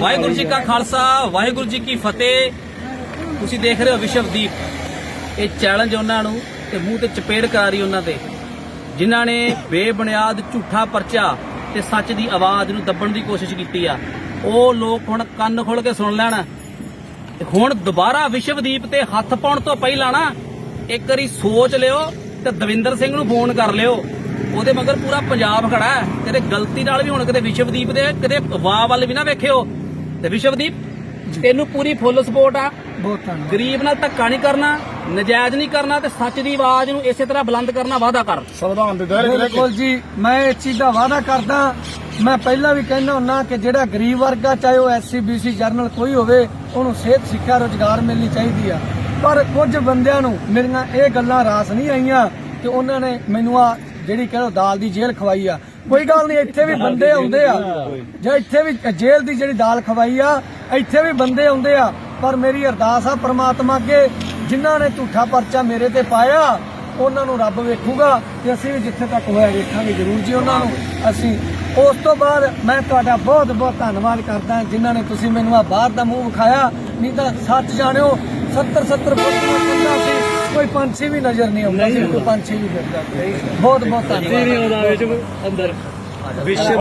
ਵਾਹਿਗੁਰੂ ਜੀ ਕਾ ਖਾਲਸਾ, ਵਾਹਿਗੁਰੂ ਜੀ ਕੀ ਫਤਿਹ। ਤੁਸੀਂ ਦੇਖ ਰਹੇ ਹੋ ਵਿਸ਼ਵਦੀਪ। ਇਹ ਚੈਲੰਜ ਉਹਨਾਂ ਨੂੰ ਤੇ ਮੂੰਹ ਤੇ ਚਪੇੜ ਕਰਾ ਰਹੀ ਉਹਨਾਂ ਤੇ। ਜਿਨ੍ਹਾਂ ਨੇ ਬੇਬੁਨਿਆਦ ਝੂਠਾ ਪਰਚਾ ਤੇ ਸੱਚ ਦੀ ਆਵਾਜ਼ ਨੂੰ ਦੱਬਣ ਦੀ ਕੋਸ਼ਿਸ਼ ਕੀਤੀ ਆ। ਉਹ ਲੋਕ ਹੁਣ ਕੰਨ ਖੋਲ ਕੇ ਸੁਣ ਲੈਣ। ਹੁਣ ਦੁਬਾਰਾ ਵਿਸ਼ਵਦੀਪ ਤੇ ਹੱਥ ਪਾਉਣ ਤੋਂ ਪਹਿਲਾਂ ਨਾ, ਇੱਕ ਵਾਰੀ ਸੋਚ ਲਿਓ ਤੇ ਦਵਿੰਦਰ ਸਿੰਘ ਨੂੰ ਫੋਨ ਕਰ ਲਿਓ। ਉਹਦੇ ਮਗਰ ਪੂਰਾ ਪੰਜਾਬ ਖੜਾ ਹੈ। ਕਿਤੇ ਗਲਤੀ ਨਾਲ ਵੀ ਹੁਣ ਕਿਤੇ ਵਿਸ਼ਵਦੀਪ ਦੇ ਕਿਤੇ ਵਾਹ ਵੱਲ ਵੀ ਨਾ ਵੇਖਿਓ। ਤੇ ਵਿਸ਼ਵਦੀਪ ਤੈਨੂੰ ਪੂਰੀ ਫੁੱਲ ਸਪੋਰਟ ਆ। ਬਹੁਤ ਧੰਨਵਾਦ ਗਰੀਬ ਨਾਲ ਧੱਕਾ ਨਹੀਂ ਕਰਨਾ ਨਜਾਇਜ਼ ਨਹੀਂ ਕਰਨਾ ਤੇ ਸੱਚ ਦੀ ਆਵਾਜ਼ ਨੂੰ ਇਸੇ ਤਰ੍ਹਾਂ ਬੁਲੰਦ ਕਰਨਾ ਵਾਅਦਾ ਕਰ। ਸੰਵਿਧਾਨ ਦੇ ਦਾਇਰੇ ਬਿਲਕੁਲ ਜੀ ਮੈਂ ਇਸ ਚੀਜ਼ ਦਾ ਵਾਅਦਾ ਕਰਦਾ। ਮੈਂ ਪਹਿਲਾਂ ਵੀ ਕਹਿੰਦਾ ਹੁੰਨਾ ਕਿ ਜਿਹੜਾ ਗਰੀਬ ਵਰਗਾ ਚਾਹੇ ਉਹ ਐਸਸੀ ਬੀਸੀ ਜਰਨਲ ਕੋਈ ਹੋਵੇ ਉਹਨੂੰ ਸਿਹਤ ਸਿੱਖਿਆ ਰੋਜ਼ਗਾਰ ਮਿਲਣੀ ਚਾਹੀਦੀ ਆ। ਪਰ ਕੁਝ ਬੰਦਿਆਂ ਨੂੰ ਮੇਰੀਆਂ ਇਹ ਗੱਲਾਂ ਰਾਸ ਨਹੀਂ ਆਈਆਂ ਕਿ ਉਹਨਾਂ ਨੇ ਮੈਨੂੰ ਆ ਜਿਹੜੀ ਕਹਿੰਦੇ ਦਾਲ ਦੀ ਜੇਲ੍ਹ ਖਵਾਈ ਆ, ਕੋਈ ਗੱਲ ਨਹੀਂ, ਇੱਥੇ ਵੀ ਬੰਦੇ ਆਉਂਦੇ ਆ। ਜੇ ਇੱਥੇ ਵੀ ਜੇਲ੍ਹ ਦੀ ਜਿਹੜੀ ਦਾਲ ਖਵਾਈ ਆ, ਇੱਥੇ ਵੀ ਬੰਦੇ ਆਉਂਦੇ ਆ। ਪਰ ਮੇਰੀ ਅਰਦਾਸ ਆ ਪ੍ਰਮਾਤਮਾ ਅੱਗੇ, ਜਿਨ੍ਹਾਂ ਨੇ ਝੂਠਾ ਪਰਚਾ ਮੇਰੇ ਤੇ ਪਾਇਆ, ਉਹਨਾਂ ਨੂੰ ਰੱਬ ਵੇਖੂਗਾ ਤੇ ਅਸੀਂ ਵੀ ਜਿੱਥੇ ਤੱਕ ਹੋਇਆ ਵੇਖਾਂਗੇ ਜ਼ਰੂਰ ਜੀ ਉਹਨਾਂ ਨੂੰ। ਅਸੀਂ ਉਸ ਤੋਂ ਬਾਅਦ ਮੈਂ ਤੁਹਾਡਾ ਬਹੁਤ ਬਹੁਤ ਧੰਨਵਾਦ ਕਰਦਾ ਜਿਨ੍ਹਾਂ ਨੇ ਤੁਸੀਂ ਮੈਨੂੰ ਆ ਬਾਹਰ ਦਾ ਮੂੰਹ ਵਿਖਾਇਆ। ਨਹੀਂ ਤਾਂ ਸੱਚ ਜਾਣਿਓ 70 70 ਫੁੱਟ ਸੀ? ਕੋਈ ਪੰਛੀ ਵੀ ਨਜ਼ਰ ਨਹੀਂ ਆਉਂਦਾ ਕੋਈ ਪੰਛੀ ਵੀ ਫਿਰਦਾ। ਬਹੁਤ ਬਹੁਤ ਧੰਨਵਾਦ। ਅੰਦਰ। ਵਿਸ਼ਵ